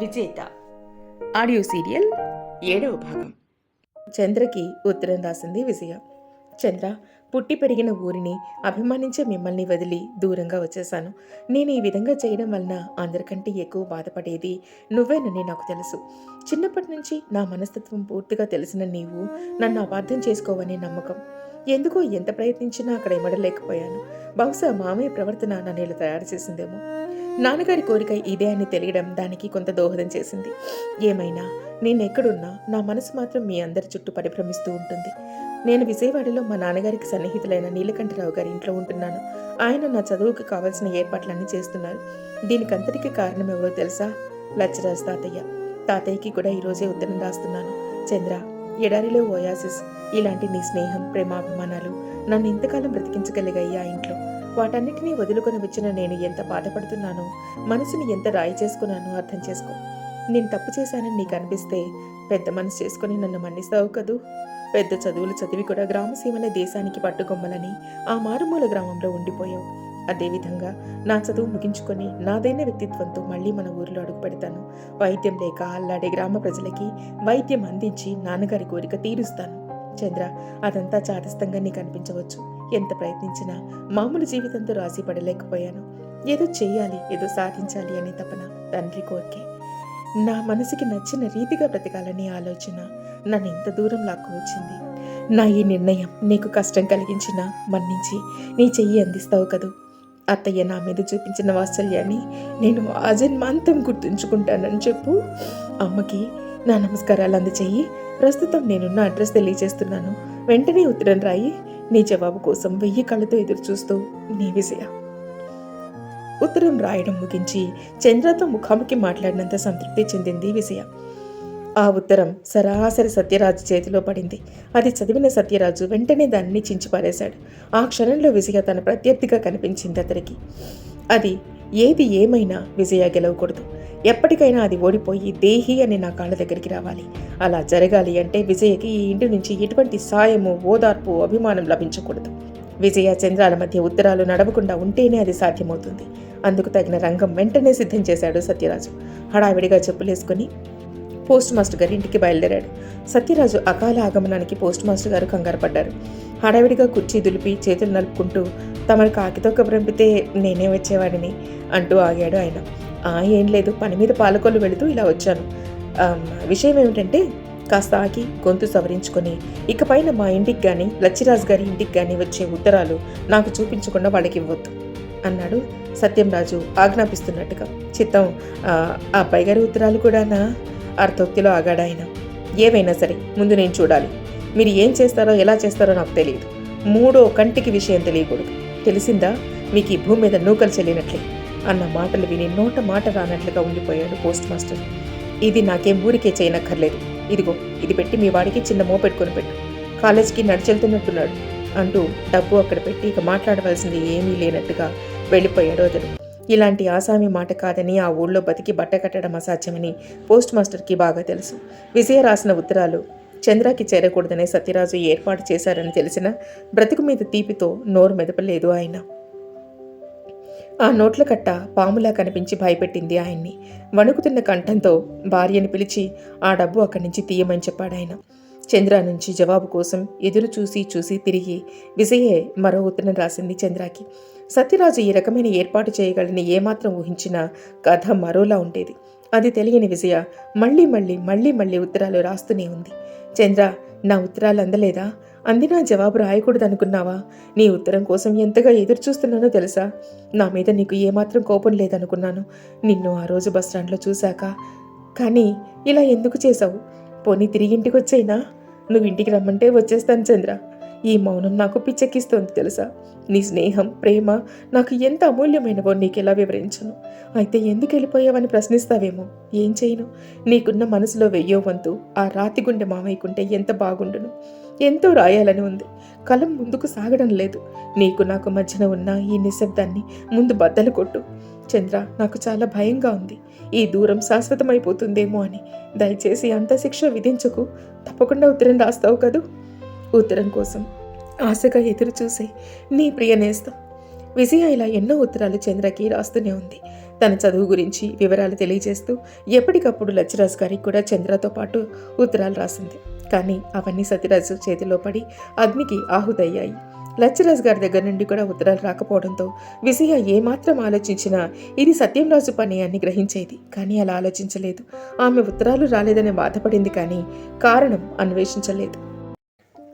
విజేత. Audio serial ఏడవ భాగం. చంద్రకి ఉత్తరం రాసింది విజయ. చంద్ర పుట్టి పెరిగిన ఊరిని అభిమానించే మిమ్మల్ని వదిలి దూరంగా వచ్చేశాను. నేను ఈ విధంగా చేయడం వలన అందరికంటే ఎక్కువ బాధపడేది నువ్వేనని నాకు తెలుసు. చిన్నప్పటి నుంచి నా మనస్తత్వం పూర్తిగా తెలిసిన నీవు నన్ను అపార్థం చేసుకోవనే నమ్మకం. ఎందుకో ఎంత ప్రయత్నించినా అక్కడ ఇమడలేకపోయాను బహుశా మామయ్య ప్రవర్తన నన్ను ఇలా తయారు చేసిందేమో. నాన్నగారి కోరిక ఇదే అని తెలియడం దానికి కొంత దోహదం చేసింది. ఏమైనా నేను ఎక్కడున్నా నా మనసు మాత్రం మీ అందరి చుట్టూ పరిభ్రమిస్తూ ఉంటుంది. నేను విజయవాడలో మా నాన్నగారికి సన్నిహితులైన నీలకంఠరావు గారి ఇంట్లో ఉంటున్నాను. ఆయన నా చదువుకు కావాల్సిన ఏర్పాట్లన్నీ చేస్తున్నారు. దీనికంతటికి కారణం ఎవరో తెలుసా? లచ్చరాజ్ తాతయ్య. తాతయ్యకి కూడా ఈరోజే ఉత్తరం రాస్తున్నాను. చంద్ర ఎడారిలో ఓయాసిస్. ఇలాంటి నీ స్నేహం ప్రేమాభిమానాలు నన్ను ఇంతకాలం బ్రతికించగలిగాయి ఆ ఇంట్లో. వాటన్నిటినీ వదులుకొని వచ్చిన నేను ఎంత బాధపడుతున్నానో మనసుని ఎంత రాయి చేసుకున్నానో అర్థం చేసుకో. నేను తప్పు చేశానని నీకు అనిపిస్తే పెద్ద మనసు చేసుకుని నన్ను మన్నిస్తావు కదూ? పెద్ద చదువులు చదివి కూడా గ్రామసీమల దేశానికి పట్టుకొమ్మలని ఆ మారుమూల గ్రామంలో ఉండిపోయావు. అదేవిధంగా నా చదువు ముగించుకొని నాదైన వ్యక్తిత్వంతో మళ్ళీ మన ఊరిలో అడుగు పెడతాను వైద్యం లేక అల్లాడే గ్రామ ప్రజలకి వైద్యం అందించి నాన్నగారి కోరిక తీరుస్తాను. చంద్ర అదంతా చాదస్తంగా నీకు అనిపించవచ్చు. ఎంత ప్రయత్నించినా మామూలు జీవితంతో రాజీ పడలేకపోయాను. ఏదో చేయాలి ఏదో సాధించాలి అనే తపన తండ్రి కోరికే. నా మనసుకి నచ్చిన రీతిగా బ్రతకాలనే ఆలోచన నన్ను ఇంత దూరం లాక్కు వచ్చింది. నా ఈ నిర్ణయం నీకు కష్టం కలిగించిన మన్నించి నీ చెయ్యి అందిస్తావు కదూ. అత్తయ్య నా మీద చూపించిన వాత్సల్యాన్ని నేను అజన్మాంతం గుర్తుంచుకుంటానని చెప్పు. అమ్మకి నా నమస్కారాలు అందచేయి. ప్రస్తుతం నేనున్న అడ్రస్ తెలియజేస్తున్నాను. వెంటనే ఉత్తరం రాయి. నీ జవాబు కోసం వెయ్యి కళ్ళతో ఎదురు చూస్తూ నీ విజయ. ఉత్తరం రాయడం ముగించి చంద్రతో ముఖాముఖి మాట్లాడినంత సంతృప్తి చెందింది విజయ. ఆ ఉత్తరం సరాసరి సత్యరాజు చేతిలో పడింది. అది చదివిన సత్యరాజు వెంటనే దాన్ని చించిపారేశాడు. ఆ క్షణంలో విజయ తన ప్రత్యర్థిగా కనిపించింది అతనికి. అది ఏది ఏమైనా విజయ గెలవకూడదు. ఎప్పటికైనా అది ఓడిపోయి దేహి అని నా కాళ్ళ దగ్గరికి రావాలి. అలా జరగాలి అంటే విజయకి ఈ ఇంటి నుంచి ఎటువంటి సాయము ఓదార్పు అభిమానం లభించకూడదు. విజయ చంద్రాల మధ్య ఉత్తరాలు నడవకుండా ఉంటేనే అది సాధ్యమవుతుంది. అందుకు తగిన రంగం వెంటనే సిద్ధం చేశాడు సత్యరాజు. హడావిడిగా చెప్పులేసుకుని పోస్ట్ మాస్టర్ గారి ఇంటికి బయలుదేరాడు. సత్యరాజు అకాల ఆగమనానికి పోస్ట్ మాస్టర్ గారు కంగారు పడ్డారు. హడావిడిగా కుర్చీ దులిపి చేతులు నలుపుకుంటూ తమరు కాకితో కబురంపితే నేనే వచ్చేవాడిని? అంటూ ఆగాడు ఆయన. ఏం లేదు పని మీద పాలకొల్లు వెళుతూ ఇలా వచ్చాను. విషయం ఏమిటంటే కాస్త ఆగి గొంతు సవరించుకొని ఇకపైన మా ఇంటికి కానీ లచ్చిరాజు గారి ఇంటికి కానీ వచ్చే ఉత్తరాలు నాకు చూపించకుండా వాళ్ళకి ఇవ్వద్దు అన్నాడు సత్యంరాజు ఆజ్ఞాపిస్తున్నట్టుగా. చిత్తం "ఆ, ఆ అబ్బాయి గారి ఉత్తరాలు కూడానా? అర్థోక్తిలో ఆగాడు ఆయన. ఏవైనా సరే ముందు నేను చూడాలి. మీరు ఏం చేస్తారో ఎలా చేస్తారో నాకు తెలియదు. మూడో కంటికి విషయం తెలియకూడదు. తెలిసిందా? మీకు ఈ భూమి మీద నూకలు చెల్లినట్లే. అన్న మాటలు విని నోట మాట రానట్లుగా ఉండిపోయాడు పోస్ట్ మాస్టర్. ఇది నాకేం ఊరికే చేయనక్కర్లేదు. ఇదిగో ఇది పెట్టి మీ వాడికి చిన్న మో పెట్టుకొని పెట్టు. కాలేజీకి నడిచెళ్తున్నట్టున్నాడు అంటూ డబ్బు అక్కడ పెట్టి ఇక మాట్లాడవలసింది ఏమీ లేనట్టుగా వెళ్ళిపోయాడు అతడు. ఇలాంటి ఆసామి మాట కాదని ఆ ఊళ్ళో బతికి బట్ట కట్టడం అసాధ్యమని పోస్ట్ మాస్టర్కి బాగా తెలుసు. విజయ రాసిన ఉత్తరాలు చంద్రకి చేరకూడదనే సత్యరాజు ఏర్పాటు చేశారని తెలిసిన బ్రతుకు మీద తీపితో నోరు మెదపలేదు ఆయన. ఆ నోట్ల కట్ట పాములా కనిపించి భయపెట్టింది ఆయన్ని. వణుకుతున్న కంఠంతో భార్యని పిలిచి ఆ డబ్బు అక్కడి నుంచి తీయమని చెప్పాడు ఆయన. చంద్ర నుంచి జవాబు కోసం ఎదురు చూసి చూసి తిరిగి విజయే మరో ఉత్తరం రాసింది చంద్రకి. సత్యరాజు ఈ రకమైన ఏర్పాటు చేయగలని ఏమాత్రం ఊహించినా కథ మరోలా ఉండేది. అది తెలియని విజయ మళ్ళీ మళ్ళీ మళ్ళీ మళ్ళీ ఉత్తరాలు రాస్తూనే ఉంది. చంద్ర నా ఉత్తరాలు అందలేదా? అందినా జవాబు రాయకూడదు అనుకున్నావా నీ ఉత్తరం కోసం ఎంతగా ఎదురు చూస్తున్నానో తెలుసా? నా మీద నీకు ఏమాత్రం కోపం లేదనుకున్నాను. నిన్ను ఆ రోజు బస్ స్టాండ్లో చూశాక. కానీ ఇలా ఎందుకు చేశావు? పోనీ తిరిగి ఇంటికి వచ్చేయినా నువ్వు ఇంటికి రమ్మంటే వచ్చేస్తాను చంద్ర. ఈ మౌనం నాకు పిచ్చెక్కిస్తోంది తెలుసా? నీ స్నేహం ప్రేమ నాకు ఎంత అమూల్యమైనవో నీకెలా వివరించను. అయితే ఎందుకు వెళ్ళిపోయావని ప్రశ్నిస్తావేమో? ఏం చేయను? నీకున్న మనసులో వెయ్యో వంతు ఆ రాతి గుండె మామయ్యకుంటే ఎంత బాగుండును? ఎంతో రాయాలని ఉంది. కలం ముందుకు సాగడం లేదు. నీకు నాకు మధ్యన ఉన్న ఈ నిశ్శబ్దాన్ని ముందు బద్దలు కొట్టు. చంద్ర నాకు చాలా భయంగా ఉంది. ఈ దూరం శాశ్వతమైపోతుందేమో అని. దయచేసి అంత శిక్ష విధించకు. తప్పకుండా ఉత్తరం రాస్తావు కదూ? ఉత్తరం కోసం. ఆశగా ఎదురు చూసే నీ ప్రియ నేస్తం. విజయ ఇలా ఎన్నో ఉత్తరాలు చంద్రకి రాస్తూనే ఉంది. తన చదువు గురించి వివరాలు తెలియజేస్తూ ఎప్పటికప్పుడు లచ్చిరాజు గారికి కూడా చంద్రతో పాటు ఉత్తరాలు రాసింది. కానీ అవన్నీ సత్యరాజు చేతిలో పడి అగ్నికి ఆహుతయ్యాయి. లచ్చిరాజు గారి దగ్గర నుండి కూడా ఉత్తరాలు రాకపోవడంతో విజయ ఏమాత్రం ఆలోచించినా ఇది సత్యంరాజు పని అని గ్రహించేది. కానీ అలా ఆలోచించలేదు. ఆమె ఉత్తరాలు రాలేదని బాధపడింది కానీ కారణం అన్వేషించలేదు.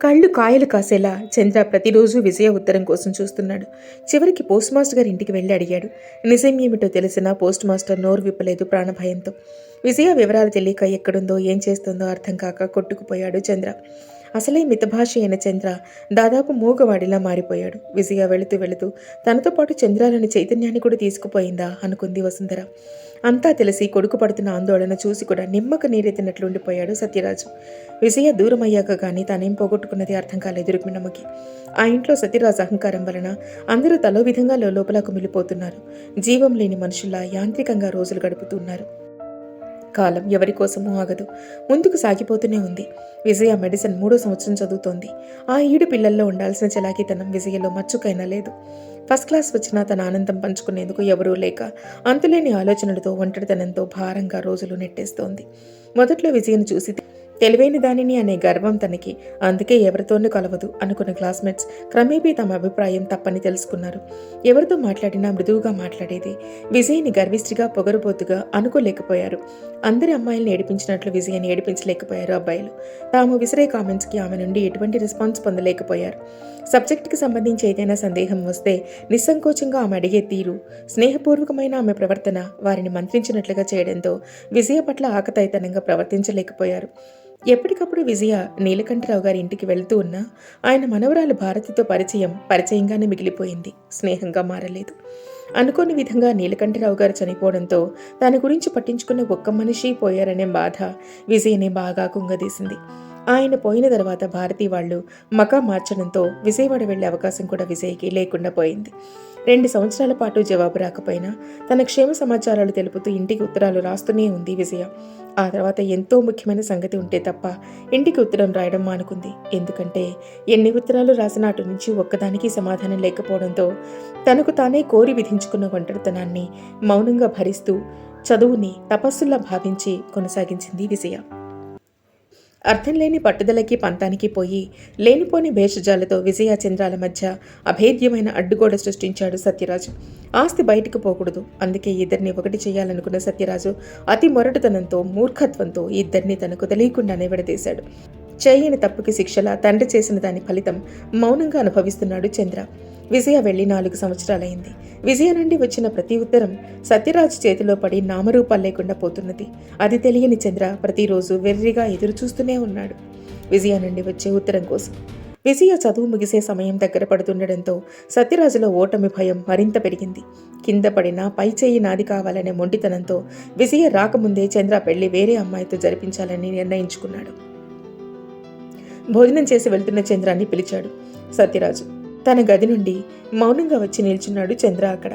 కళ్ళు కాయలు కాసేలా చంద్ర ప్రతిరోజు విజయ ఉత్తరం కోసం చూస్తున్నాడు. చివరికి పోస్ట్ మాస్టర్ గారి ఇంటికి వెళ్ళి అడిగాడు. నిజం ఏమిటో తెలిసినా పోస్ట్ మాస్టర్ నోరు విప్పలేదు ప్రాణభయంతో. విజయ వివరాలు తెలియక ఎక్కడుందో ఏం చేస్తుందో అర్థం కాక కొట్టుకుపోయాడు చంద్ర. అసలే మితభాషి అయిన చంద్ర దాదాపు మూగవాడిలా మారిపోయాడు. విజయ వెళుతూ వెళుతూ తనతో పాటు చంద్రాలని చైతన్యాన్ని కూడా తీసుకుపోయిందా అనుకుంది వసుంధర. అంతా తెలిసి కొడుకు పడుతున్న ఆందోళన చూసి కూడా నిమ్మక నీరెత్తినట్లు ఉండిపోయాడు సత్యరాజు. విజయ దూరం అయ్యాక కానీ తానేం పోగొట్టుకున్నది అర్థం కాలేదు రుక్మిణమ్మకి. ఆ ఇంట్లో సత్యరాజు అహంకారం వలన అందరూ తలో విధంగా లోపల కుమిలిపోతున్నారు జీవం లేని మనుషుల్లా యాంత్రికంగా రోజులు గడుపుతున్నారు కాలం ఎవరి కోసమూ ఆగదు. ముందుకు సాగిపోతూనే ఉంది. విజయ మెడిసిన్ మూడో సంవత్సరం చదువుతోంది. ఆ ఈడు పిల్లల్లో ఉండాల్సిన చలాకీతనం విజయలో మచ్చుకైనా లేదు. ఫస్ట్ క్లాస్ వచ్చినా తన ఆనందం పంచుకునేందుకు ఎవరూ లేక అంతులేని ఆలోచనలతో ఒంటరితనంతో భారంగా రోజులు నెట్టేస్తోంది. మొదట్లో విజయను చూసి తెలివైన దానిని అనే గర్వం తనకి. అందుకే ఎవరితోనూ కలవదు అనుకున్న క్లాస్మేట్స్ క్రమేపీ తమ అభిప్రాయం తప్పని తెలుసుకున్నారు. ఎవరితో మాట్లాడినా మృదువుగా మాట్లాడేది. విజయ్ని గర్విష్ఠిగా పొగరుబోతుగా అనుకోలేకపోయారు. అందరి అమ్మాయిల్ని ఏడిపించినట్లు విజయ్ని ఏడిపించలేకపోయారు అబ్బాయిలు. తాము విసిరే కామెంట్స్కి ఆమె నుండి ఎటువంటి రెస్పాన్స్ పొందలేకపోయారు. సబ్జెక్టుకి సంబంధించి ఏదైనా సందేహం వస్తే నిస్సంకోచంగా ఆమె అడిగే తీరు స్నేహపూర్వకమైన ఆమె ప్రవర్తన వారిని మంత్రించినట్లుగా చేయడంతో విజయ పట్ల ఆకతాయితనంగా ప్రవర్తించలేకపోయారు. ఎప్పటికప్పుడు విజయ నీలకంఠరావు గారి ఇంటికి వెళ్తూ ఉన్నా ఆయన మనవరాలు భారతితో పరిచయం పరిచయంగానే మిగిలిపోయింది. స్నేహంగా మారలేదు. అనుకోని విధంగా నీలకంఠరావు గారు చనిపోవడంతో దాని గురించి పట్టించుకున్న ఒక్క మనిషి పోయారనే బాధ విజయని బాగా కుంగదీసింది. ఆయన పోయిన తర్వాత భారతి వాళ్ళు మకా మార్చడంతో విజయవాడ వెళ్ళే అవకాశం కూడా విజయ్కి లేకుండా పోయింది. రెండు సంవత్సరాల పాటు జవాబు రాకపోయినా తన క్షేమ సమాచారాలు తెలుపుతూ ఇంటికి ఉత్తరాలు రాస్తూనే ఉంది విజయ. ఆ తర్వాత ఎంతో ముఖ్యమైన సంగతి ఉంటే తప్ప ఇంటికి ఉత్తరం రాయడం మానుకుంది. ఎందుకంటే ఎన్ని ఉత్తరాలు రాసిన అటు నుంచి ఒక్కదానికి సమాధానం లేకపోవడంతో తనకు తానే కోరి విధించుకున్న ఒంటరితనాన్ని మౌనంగా భరిస్తూ చదువుని తపస్సులా భావించి కొనసాగించింది విజయ. అర్థం లేని పట్టుదలకి పంతానికి పోయి లేనిపోని భేషజాలతో విజయ చంద్రాల మధ్య అభేద్యమైన అడ్డుగోడ సృష్టించాడు సత్యరాజు. ఆస్తి బయటకు పోకూడదు. అందుకే ఇద్దరిని ఒకటి చేయాలనుకున్న సత్యరాజు అతి మొరటుతనంతో మూర్ఖత్వంతో ఇద్దరిని తనకు తెలియకుండానే విడదీశాడు. చేయని తప్పుకి శిక్షలా తండ్రి చేసిన దాని ఫలితం మౌనంగా అనుభవిస్తున్నాడు చంద్ర. విజయ వెళ్ళి నాలుగు సంవత్సరాలైంది. విజయ నుండి వచ్చిన ప్రతి ఉత్తరం సత్యరాజు చేతిలో పడి నామరూపాలు లేకుండా పోతున్నది. అది తెలియని చంద్ర ప్రతిరోజు వెర్రిగా ఎదురు చూస్తూనే ఉన్నాడు. విజయ నుండి వచ్చే ఉత్తరం కోసం. విజయ చదువు ముగిసే సమయం దగ్గర పడుతుండడంతో సత్యరాజులో ఓటమి భయం మరింత పెరిగింది. కింద పడినా పై చేయి నాది కావాలనే మొండితనంతో విజయ రాకముందే చంద్ర పెళ్ళి వేరే అమ్మాయితో జరిపించాలని నిర్ణయించుకున్నాడు. భోజనం చేసి వెళ్తున్న చంద్రాన్ని పిలిచాడు. సత్యరాజు తన గది నుండి మౌనంగా వచ్చి నిల్చున్నాడు చంద్ర అక్కడ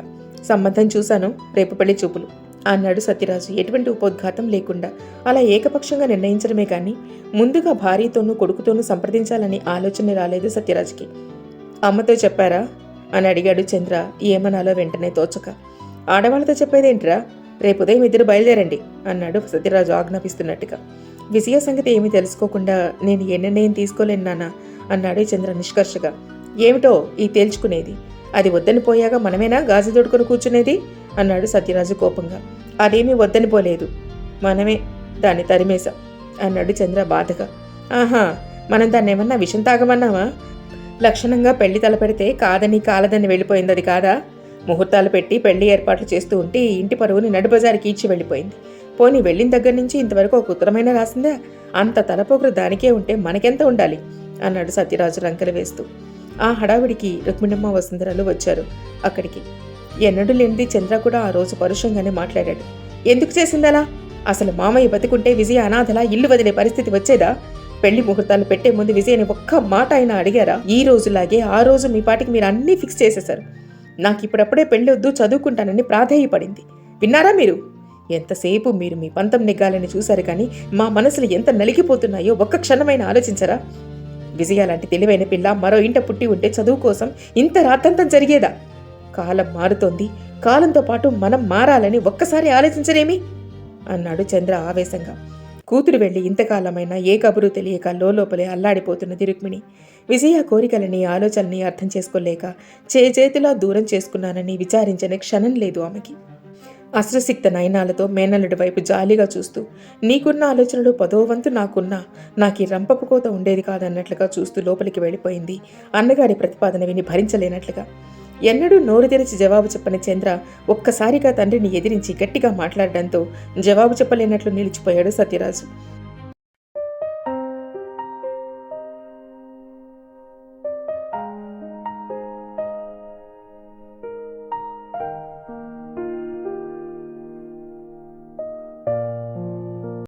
సంబంధం చూశాను రేపు పెళ్ళి చూపులు అన్నాడు సత్యరాజు. ఎటువంటి ఉపోద్ఘాతం లేకుండా అలా ఏకపక్షంగా నిర్ణయించడమే కానీ ముందుగా భార్యతోనూ కొడుకుతోనూ సంప్రదించాలని ఆలోచన రాలేదు సత్యరాజుకి. అమ్మతో చెప్పారా? అని అడిగాడు చంద్ర. ఏమనాలో వెంటనే తోచక. ఆడవాళ్ళతో చెప్పేదేంట్రా? రేపు ఉదయం ఇద్దరు బయలుదేరండి అన్నాడు సత్యరాజు ఆజ్ఞాపిస్తున్నట్టుగా. విజయ సంగతి ఏమీ తెలుసుకోకుండా నేను ఏ నిర్ణయం తీసుకోలేను నాన్న అన్నాడు చంద్ర నిష్కర్షగా. ఏమిటో ఈ తేల్చుకునేది. అది వద్దని పోయాక మనమేనా గాజు దొడుకుని కూర్చునేది? అన్నాడు సత్యరాజు కోపంగా. అదేమీ వద్దని పోలేదు మనమే దాన్ని తరిమేశాం అన్నాడు చంద్ర బాధగా. ఆహా మనం దాన్ని ఏమన్నా విషం తాగమన్నావా లక్షణంగా పెళ్ళి తలపెడితే కాదని కాలదని వెళ్ళిపోయింది అది కాదా? ముహూర్తాలు పెట్టి పెళ్ళి ఏర్పాట్లు చేస్తూ ఉంటే ఈ ఇంటి పరువుని నడుబజారికి ఇచ్చి వెళ్ళిపోయింది. పోనీ వెళ్ళిన దగ్గర నుంచి ఇంతవరకు ఒక ఉత్తరమైన రాసిందా? అంత తలపోకరు దానికే ఉంటే మనకెంత ఉండాలి? అన్నాడు సత్యరాజు రంకెలు వేస్తూ. ఆ హడావిడికి రుక్మిణమ్మ వసుంధరాలు వచ్చారు అక్కడికి. ఎన్నడూ లేనిది చంద్ర కూడా ఆ రోజు పరుషంగానే మాట్లాడాడు. ఎందుకు చేసిందలా అసలు మామయ్య బతికుంటే విజయ అనాథలా ఇల్లు వదిలే పరిస్థితి వచ్చేదా? పెళ్ళి ముహూర్తాలు పెట్టే ముందు విజయని ఒక్క మాట అయినా అడిగారా? ఈ రోజులాగే ఆ రోజు మీ పాటికి మీరు అన్నీ ఫిక్స్ చేసేశారు. నాకు ఇప్పుడప్పుడే పెళ్ళి వద్దు చదువుకుంటానని ప్రాధేయపడింది. విన్నారా మీరు? ఎంతసేపు మీరు మీ పంతం నెగ్గాలని చూశారు కానీ మా మనసులు ఎంత నలిగిపోతున్నాయో ఒక్క క్షణమైన ఆలోచించరా? విజయ లాంటి తెలివైన పిల్ల మరో ఇంట పుట్టి ఉంటే చదువు కోసం ఇంత రాతంతం జరిగేదా? కాలం మారుతోంది. కాలంతో పాటు మనం మారాలని ఒక్కసారి ఆలోచించరేమి? అన్నాడు చంద్ర ఆవేశంగా. కూతురు వెళ్ళి ఇంతకాలమైనా ఏ కబురు తెలియక లోపలే అల్లాడిపోతున్నది రుక్మిణి. విజయ కోరికలని ఆలోచనని అర్థం చేసుకోలేక చేజేతిలా దూరం చేసుకున్నానని విచారించని క్షణం లేదు ఆమెకి. అశ్రసిక్త నయనాలతో మేనల్లుడి వైపు జాలిగా చూస్తూ నీకున్న ఆలోచనలు పదో వంతు నాకున్నా నాకు ఈ రంపపు కోత ఉండేది కాదన్నట్లుగా చూస్తూ లోపలికి వెళ్ళిపోయింది. అన్నగారి ప్రతిపాదన విని భరించలేనట్లుగా. ఎన్నడూ నోరు తెరిచి జవాబు చెప్పని చంద్ర ఒక్కసారిగా తండ్రిని ఎదిరించి గట్టిగా మాట్లాడడంతో జవాబు చెప్పలేనట్లు నిలిచిపోయాడు సత్యరాజు.